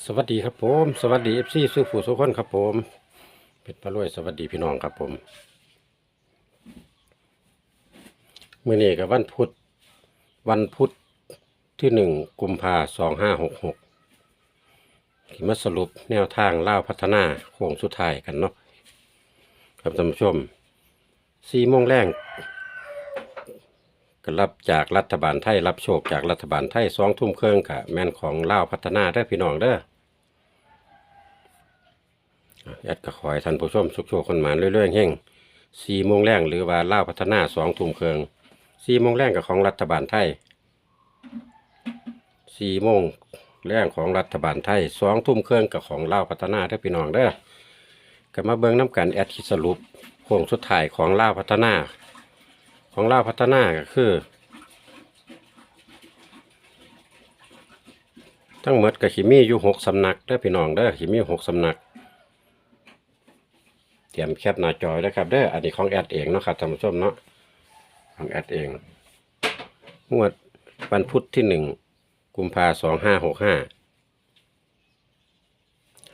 สวัสดีครับผมสวัสดีเอฟซีสุผู้สุขคนครับผมเพชรพระรวยสวัสดีพี่น้องครับผมเมื่อนี้กับวันพุธวันพุธที่หนึ่งกุมภาสองห้าหกหกขีมาสรุปแนวทางเล่าพัฒนาโค้งสุดท้ายกันเนาะครับท่านผู้ชมสี่โมงแรง ก็รับจากรัฐบาลไทย รับโชคจากรัฐบาลไทยสองทุ่มเครื่องกะแม่นของเล่าพัฒนาเด้อพี่น้องเด้อแอดก็ขอให้ท่านผู้ชมสุขโชคคนหมานเรื่อยๆเฮงสี่โมงแรงหรือว่าเล่าพัฒนาสองทุ่มเครื่องสี่โมงแรงกับของรัฐบาลไทยสี่โมงแรงของรัฐบาลไทยสองทุ่มเครื่องกับของเล่าพัฒนาเด้อพี่น้องเด้อก็มาเบิ่งน้ำกันแอดคิดสรุปโค้งสุดท้ายของเล่าพัฒนา ของล่าวพัฒนาก็คือ ทั้งหมดก็ขิมีอยู่หกสำนักเด้พี่น้องเด้ขิมีหกสำนัก เตรียมแคปหน้าจอได้วยครับเด้อันนี้ของแอดเองเนาะครับท่านผู้ชมเนาะของแอดเองงวดวันพุธที่หนึ่งกุมภาสองห้าหกห้า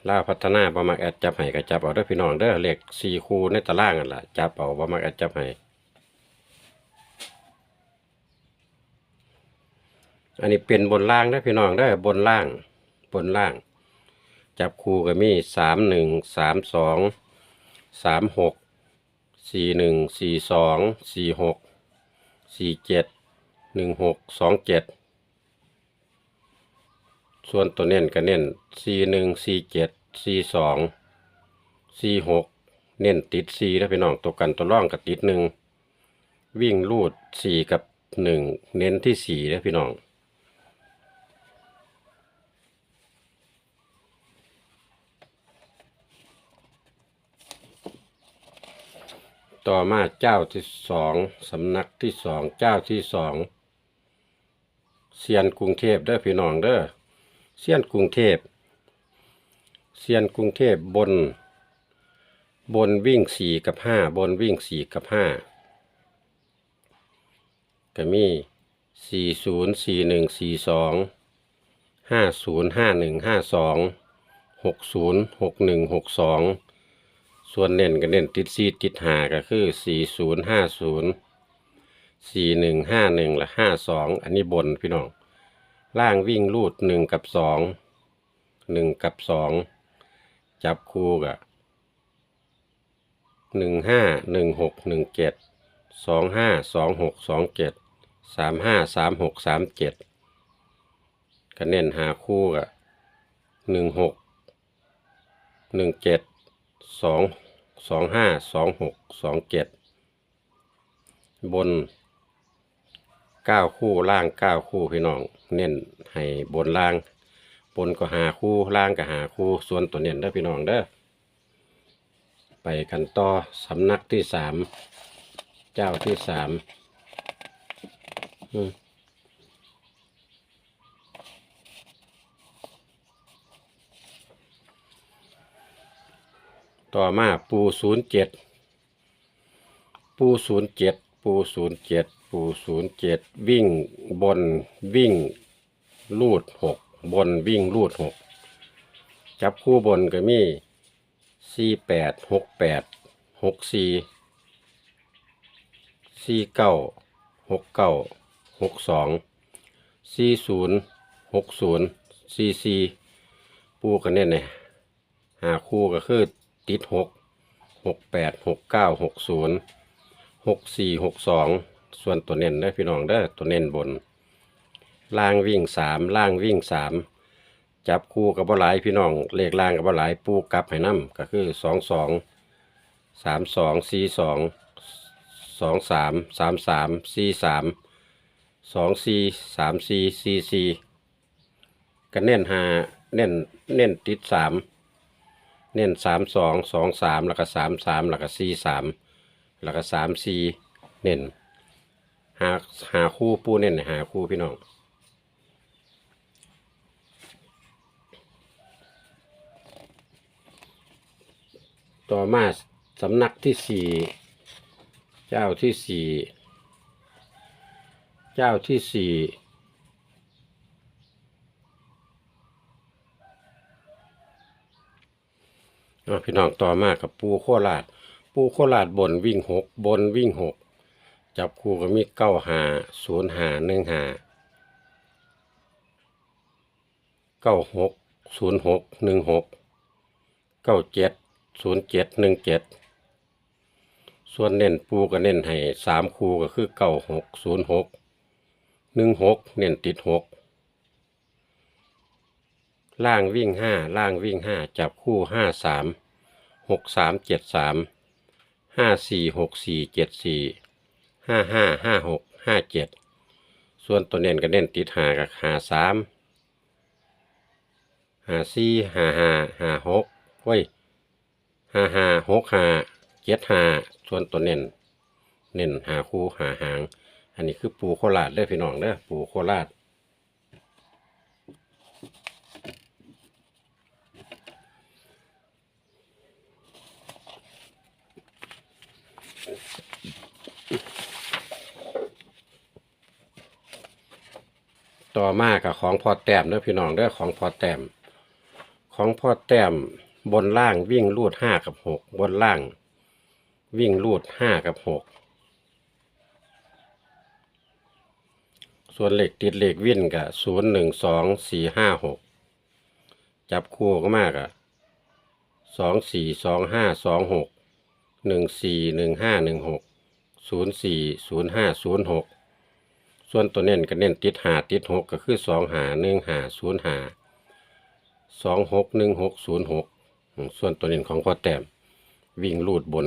ล่าพัฒนาประมาแอดจับให้ก็จับเอาเด้พี่น้องเด้เลขสี่คูในตารางกันล่ะจับเอาประมาแอดจับให้ อันนี้เป็นบนล่างเด้พี่น้องเด้บนล่าง บนล่าง จับคู่ก็มีสามหนึ่งสามสองสามหกสี่หนึ่งสี่สองสี่หกสี่เจ็ดหนึ่งหกสองเจ็ดส่วนตัวเน้นก็เน้นสี่หนึ่งสี่เจ็ดสี่สองสี่หกเน้นติดสี่แล้พี่น้องตัวกันตัวร่องกับติดหนึ่งวิ่งลูดสี่กับหนึ่งเน้นที่สี่แล้พี่น้อง ต่อมาเจ้าที่สองสำนักที่สองเจ้าที่สองเซียนกรุงเทพเด้อพี่น้องเด้อเซียนกรุงเทพเซียนกรุงเทพบน บนวิ่งสี่กับห้าบนวิ่งสี่กับห้าก็มีสี่ศูนย์สี่หนึ่งสี่สองห้าศูนย์ห้าหนึ่งห้าสองหกศูนย์หกหนึ่งหกสอง ส่วนเน้นก็เน้นติดซีติดหาก็คือสี่ศูนย์ห้าศูนย์สี่หนึ่งห้าหนึ่งละห้าสองอันนี้บนพี่น้อง ล่างวิ่งรูดหนึ่งกับสองหนึ่งกับสองจับคู่กับหนึ่งห้าหนึ่งหกหนึ่งเจ็ดสองห้าสองหกสองเจ็ดสามห้าสามหกสามเจ็ดก็เน้นหาคู่กับหนึ่งหกหนึ่งเจ็ด สองสองห้าสองหกสองเจ็ดบนเก้าคู่ล่างเก้าคู่พี่น้อง เน้นให้บนล่าง บนก็หาคู่ล่างก็หาคู่ส่วนตัวเน้นได้พี่น้องเด้อไปกันต่อสำนักที่สามเจ้าที่สามอืม ต่อมาปูศูนย์เจ็ดปูศูนย์เจ็ดปูศูนย์เจ็ดปูศูนย์เจ็ดวิ่งบนวิ่งลูดหกบนวิ่งลูดหกจับคู่บนก็มีสี่แปดหกแปดหกสี่สี่เก้าหกเก้าหกสองสี่ศูนย์หกศูนย์สี่สี่ปูกันเนี่ยเนี่ยหาคู่ก็คือ ติดหกหกแปดหกเก้าหกศูนย์หกสี่หกสองส่วนตัวเน้นได้พี่น้องได้ตัวเน้นบน ล่างวิ่งสามล่างวิ่งสามจับคู่กับบ่หลายพี่น้องเลขล่างกับบ่หลายปูกลับให้น้ำก็คือสองสองสามสองสี่สองสองสามสามสามสี่สามสองสี่สามสี่สี่สี่ก็เน้นหาเน้นเน้นติดสาม เน้นสามสองสองสามแล้วก็สามสามแล้วก็สี่สามแล้วก็สามสี่เน้นหาหาคู่ปูเน้นหาคู่พี่น้องต่อมาสำนักที่สี่เจ้าที่สี่เจ้าที่สี่ เอาพี่น้องต่อมากับปูโคราชปูโคราชบนวิ่งหกบนวิ่งหกจับคู่ก็มีเก้าหาศูนย์หาหนึ่งหาเก้าหกศูนย์หกหนึ่งหกเก้าเจ็ดศูนย์เจ็ดหนึ่งเจ็ดส่วนเน้นปูก็เน้นให้สามคู่ก็คือเก้าหกศูนย์หกหนึ่งหกเน้นติดหก ล่างวิ่งห้าล่างวิ่งห้าจับคู่ห้าสามหกสามเจ็ดสามห้าสี่หกสี่เจ็ดสี่ห้าห้าห้าหกห้าเจ็ดส่วนตัวเน้นก็เน้นติดหากับหาสามหาสี่หาห้าหาหกเฮ้ยห้าห้าหกห้าเจ็ดห้าส่วนตัวเน้นเน้นหาคู่หาหาง อันนี้คือปูโคราชเด้อพี่น้องเด้อปูโคราช ต่อมากับของพอแต้มเด้อพี่น้องเด้อของพอแต้ม ของพอแต้มบนล่างวิ่งลูดห้ากับหกบนล่าง วิ่งลูดห้ากับหกส่วนเหล็กติดเหล็กวิ่นกับศูนย์หนึ่งสองสี่ห้าหกจับคู่ก็มากอะสองสี่สองห้าสองหก หนึ่งสี่หนึ่งห้าหนึ่งหกศูนย์สี่ศูนย์ห้าศูนย์หกส่วนตัวเน้นก็เน้นติดหาติดหกก็คือสองหาหนึ่งหาศูนย์หาสองหกหนึ่งหกศูนย์หกส่วนตัวเน้นของพ่อแต้มวิ่งลูดบน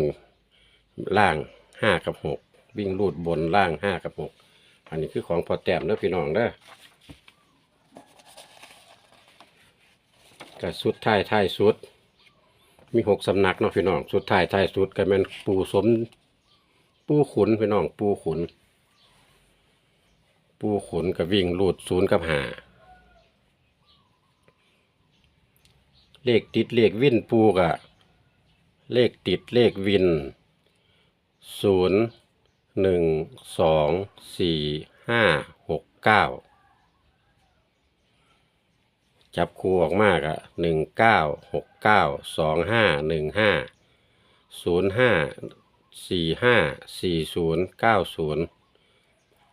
ล่างห้ากับหกวิ่งลูดบนล่างห้ากับหกอันนี้คือของพ่อแต้มเด้อพี่น้องเด้อกับสุดท้ายท้ายสุด มีหกสำนักเนาะพี่น้อง สุดท้ายท้ายสุดก็แม่นปูสม ปูขุนพี่น้อง ปูขุน ปูขุนกับวิ่งรูดศูนย์กับหาเลขติดเลขวินปูกับเลขติดเลขวินศูนย์หนึ่งสองสี่ห้าหกเก้า จับคู่ออกมากอะหนึ่งเก้าหกเก้าสองห้าหนึ่งห้าศูนย์ห้าสี่ห้าสี่ศูนย์เก้าศูนย์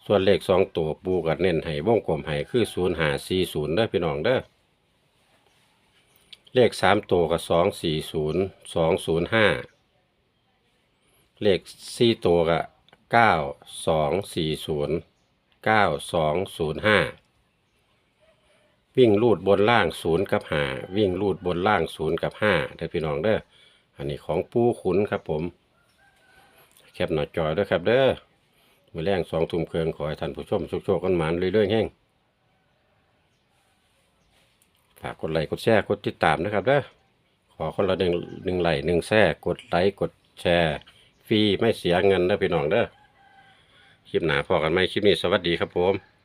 ส่วนเลขสองตัวปูกับเน้นให้วงกลมให้คือศูนย์หาสี่ศูนย์เด้อพี่น้องเด้อเลขสามตัวกับสองสี่ศูนย์สองศูนย์ห้าเลขสี่ตัวกับเก้าสองสี่ศูนย์เก้าสองศูนย์ห้า วิ่งลูดบนล่างศูนย์กับหาวิ่งลูดบนล่างศูนย์กับห้าเด้อพี่น้องเด้ออันนี้ของปูขุนครับผม แคปหน้าจอยด้วยครับเด้อมือแรงสองทุ่มเครื่องขอให้ท่านผู้ชมโชคๆกันหมานเรื่อยๆแห้งฝากกดไลค์กดแชร์กดติดตามนะครับเด้อขอคนละหนึ่งหนึ่งไลค์หนึ่งแชร์กดไลค์กดแชร์ฟรีไม่เสียเงินเด้อพี่น้องเด้อคลิปหนาพอกันไหมคลิปนี้สวัสดีครับผม